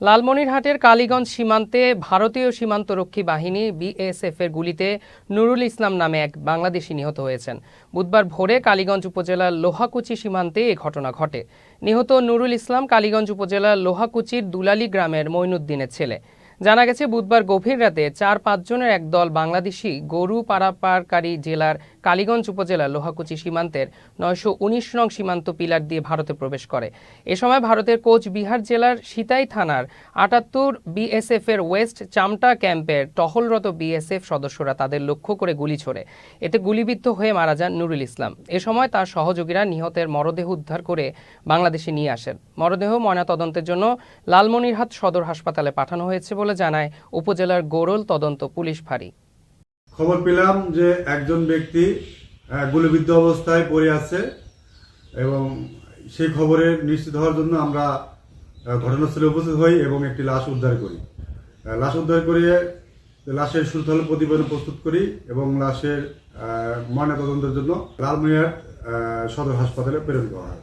লালমনিরহাটের কালীগঞ্জ সীমান্তে ভারতীয় সীমান্তরক্ষী বাহিনী বিএসএফের গুলিতে নুরুল ইসলাম নামে এক বাংলাদেশি নিহত হয়েছেন। বুধবার ভোরে কালীগঞ্জ উপজেলার লোহাকুচি সীমান্তে এ ঘটনা ঘটে। নিহত নুরুল ইসলাম কালীগঞ্জ উপজেলার লোহাকুচির দুলালি গ্রামের মইনুদ্দিনের ছেলে। জানা গেছে, বুধবার গভীর রাতে চার পাঁচজনের এক দল বাংলাদেশি গরু পারাপারকারী জেলার কালীগঞ্জ উপজেলার লোহাকুচি সীমান্তের নয়শো উনিশ নং সীমান্ত পিলার দিয়ে ভারতে প্রবেশ করে। এ সময় ভারতের কোচবিহার জেলার সিতাই থানার আটাত্তর বিএসএফ এর ওয়েস্ট চামটা ক্যাম্পের টহলরত বিএসএফ সদস্যরা তাদের লক্ষ্য করে গুলি ছোড়ে। এতে গুলিবিদ্ধ হয়ে মারা যান নুরুল ইসলাম। এ সময় তার সহযোগীরা নিহতের মরদেহ উদ্ধার করে বাংলাদেশে নিয়ে আসেন। মরদেহ ময়নাতদন্তের জন্য লালমনিরহাট সদর হাসপাতালে পাঠানো হয়েছে বলে জানায় উপজেলার গোরল তদন্ত পুলিশ ফাঁড়ি। খবর পেলাম যে একজন ব্যক্তি গুলিবিদ্ধ অবস্থায় পড়ে আছে এবং সেই খবরে নিশ্চিত হওয়ার জন্য আমরা ঘটনাস্থলে উপস্থিত হই এবং একটি লাশ উদ্ধার করি। লাশ উদ্ধার করিয়ে লাশের সুস্থল প্রতিবেদন প্রস্তুত করি এবং লাশের ময়নাতদন্তের জন্য লালমিয়ার সদর হাসপাতালে প্রেরণ করা হয়।